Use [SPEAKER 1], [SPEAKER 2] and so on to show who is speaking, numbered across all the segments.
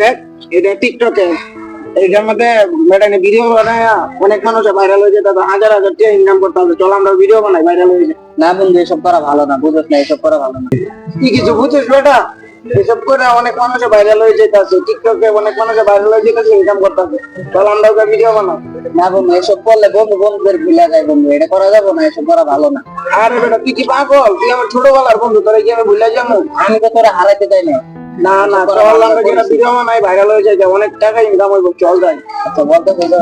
[SPEAKER 1] দেখ এটা টিকটকে মধ্যে ম্যাডাম ভিডিও বানায় অনেক মানুষ ভাইরাল হয়ে যায় তারপর হাজার হাজার টাকা ইনকাম করতে হবে। চল আমরা ভিডিও বানাই ভাইরাল হয়ে যায়।
[SPEAKER 2] না বন্ধু এসব করা ভালো না বুঝছ না এসব করা ভালো না।
[SPEAKER 1] কি কিছু বুঝছিস বেটা? এসব করে অনেক মানুষ ভাইরাল হয়ে যেতেছে। টিকটকে অনেক মানুষ ভাইরাল হয়ে যেতেছে ইনকাম করতেছে। চল আমরা ওকে ভিডিও বানাই।
[SPEAKER 2] না বন্ধু এসব করলে বন্ধু বন্ধুদের ভুলে যায় বন্ধু। এটা করা যাবে না এসব করা ভালো না।
[SPEAKER 1] আরে বেটা তুই কি পাগল? তুই আমার ছোটবেলার বন্ধু তোরা কি আমি ভুলে যাব?
[SPEAKER 2] আমি তো তোরা হারাইতে চাই না
[SPEAKER 1] না না চল আমরা যেটা বানাই ভাইরাল হয়ে যায় অনেক টাকা ইনকাম হইব চল যাই।
[SPEAKER 2] আচ্ছা বলতে চল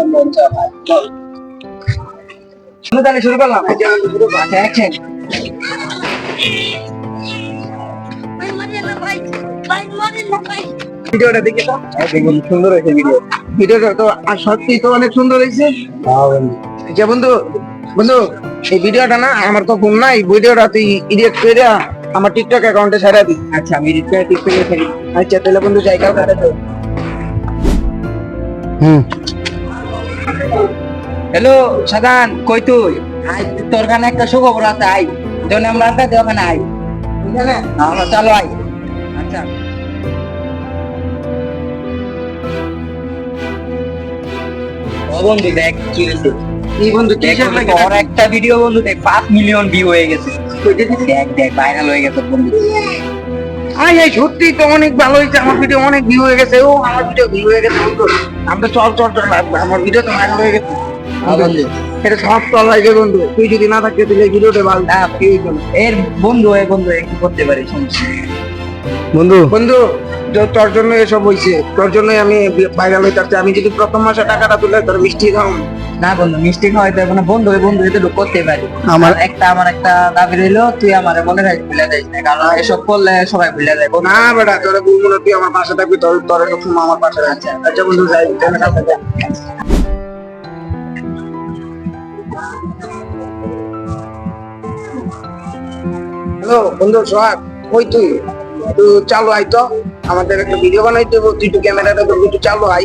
[SPEAKER 1] শুরু তাহলে শুরু করলাম। যে শুরু
[SPEAKER 2] অ্যাকশন
[SPEAKER 1] ভিডিওটা দেখে তো
[SPEAKER 2] দেখুন সুন্দর হয়েছে ভিডিও
[SPEAKER 1] ভিডিওটা তো আর সত্যি তো অনেক সুন্দর হয়েছে। আচ্ছা বন্ধু। বন্ধু এই ভিডিওটা না আমার তো ফোন নাই ভিডিওটা তুই এডিট করে আমার টিকটক অ্যাকাউন্টে ছেড়ে দিই।
[SPEAKER 2] আচ্ছা আমি টিক করে ফেলি
[SPEAKER 1] আচ্ছা তাহলে বন্ধু জায়গা কাটে তো
[SPEAKER 2] হ্যালো সাদান কই তুই? আই তোর কানে একটা সুখবর আছে আই জন্য আমরা আড্ডা দেওয়া ওখানে আই
[SPEAKER 1] বুঝলে
[SPEAKER 2] আমরা চলো আই আচ্ছা। ও বন্ধু দেখ কি হয়েছে।
[SPEAKER 1] এই বন্ধু কি
[SPEAKER 2] একটা ভিডিও বন্ধু দেখ পাঁচ মিলিয়ন ভিউ হয়ে গেছে। দেখ দেখ ভাইরাল হয়ে গেছে বন্ধু।
[SPEAKER 1] আই এই সত্যি তো অনেক ভালো হয়েছে। আমার ভিডিও অনেক ভিউ হয়ে গেছে। ও আমার ভিডিও ভিউ হয়ে গেছে বন্ধু। আমরা চল চল চল আমার ভিডিও তো ভাইরাল হয়ে গেছে।
[SPEAKER 2] হ্যাঁ
[SPEAKER 1] এটা সব চল বন্ধু। তুই যদি না থাকতে তাহলে ভিডিওটা ভালো
[SPEAKER 2] না কি এর বন্ধু এ বন্ধু একটু করতে পারি সমস্যা
[SPEAKER 1] বন্ধু। তোর জন্য এসব হয়েছে তোর জন্যই আমি ভাইরাল হইতে। আমি যদি প্রথম মাসে টাকাটা তুলে তোর মিষ্টি খাও
[SPEAKER 2] না বন্ধু মিস্টেক হয় এখন বন্ধু বন্ধু এতে করতে পারি।
[SPEAKER 1] আমার-
[SPEAKER 2] একটা আমার একটা দাবি রইল তুই আমার মনে রাখ ভুলে যাইস না। কারণ এসব করলে সবাই ভুলে বন্ধু
[SPEAKER 1] না বেটা তোর বলব না তুই আমার পাশে থাকবি তোর তোর সবসময় আমার পাশে আছে। আচ্ছা। বন্ধু যাই। হ্যালো বন্ধু সোহাগ কই তুই? তুই চালু আই তো। আমাদের একটা ভিডিও বানাইতে তুই একটু ক্যামেরাটা একটু চালু আই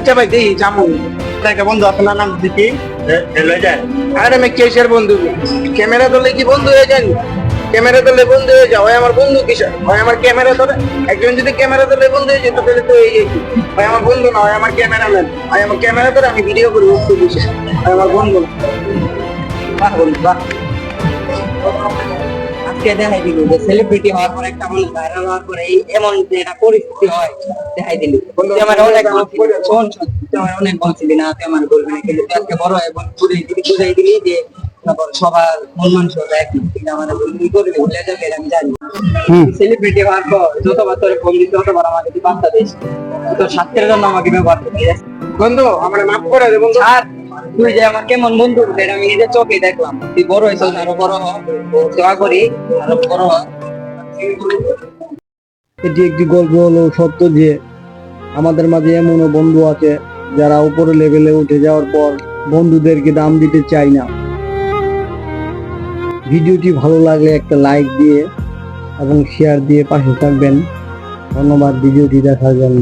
[SPEAKER 1] আচ্ছা ভাই দেই যাব
[SPEAKER 3] একটা বন্ধু আপনার নাম দিকি
[SPEAKER 1] আরে আমি কেসের বন্ধু। ক্যামেরা ধরলে কি বন্ধু হয়ে যান? ক্যামেরা ধরলে বন্ধু হয়ে যাও। আমার বন্ধু কিসের হয় আমার ক্যামেরা ধরে একজন যদি ক্যামেরা ধরলে বন্ধু হয়ে যেত তাহলে তো এই? হয় আমার বন্ধু না হয় আমার ক্যামেরাম্যান। হয় আমার ক্যামেরা ধরে আমি ভিডিও করি বস্তু কিসের হয় আমার বন্ধু।
[SPEAKER 2] বাহ বন্ধু বাহ। আজকে দেখাই দিল যে সেলিব্রিটি হওয়ার পর একটা মানুষ ভাইরাল হওয়ার পরে এমন যে একটা পরিস্থিতি হয় দেখাই দিলি। তুই আমার অনেক শোন শোন, তুই আমার অনেক বলছিলি না তুই আমার বলবি না কিন্তু তুই আজকে বড় বল- বুঝাই দিলি বুঝাই দিলি যে সবার মন মানসিকতা এক না। আমার বলবি করবি ভুলে যাবে আমি জানি সেলিব্রিটি হওয়ার পর যতবার তোর ফোন দিতে ততবার আমাকে তুই বার্তা দিস। তোর স্বাস্থ্যের জন্য আমাকে ব্যবহার করতে
[SPEAKER 1] বন্ধু আমার মাফ করে দে বন্ধু।
[SPEAKER 2] আর তুই যে আমার কেমন বন্ধু সেটা আমি নিজের চোখে দেখলাম। তুই বড় হয়েছিস আরও বড় হ। দোয়া করি, আরও বড় হ।
[SPEAKER 4] এটি একটি গল্প হলো সত্য যে, আমাদের মাঝে এমনও বন্ধু আছে, যারা উপরে লেভেলে উঠে যাওয়ার পর বন্ধুদেরকে দাম দিতে চায় না। ভিডিওটি ভালো লাগলে একটা লাইক দিয়ে এবং শেয়ার দিয়ে পাশে থাকবেন। ধন্যবাদ ভিডিওটি দেখার জন্য।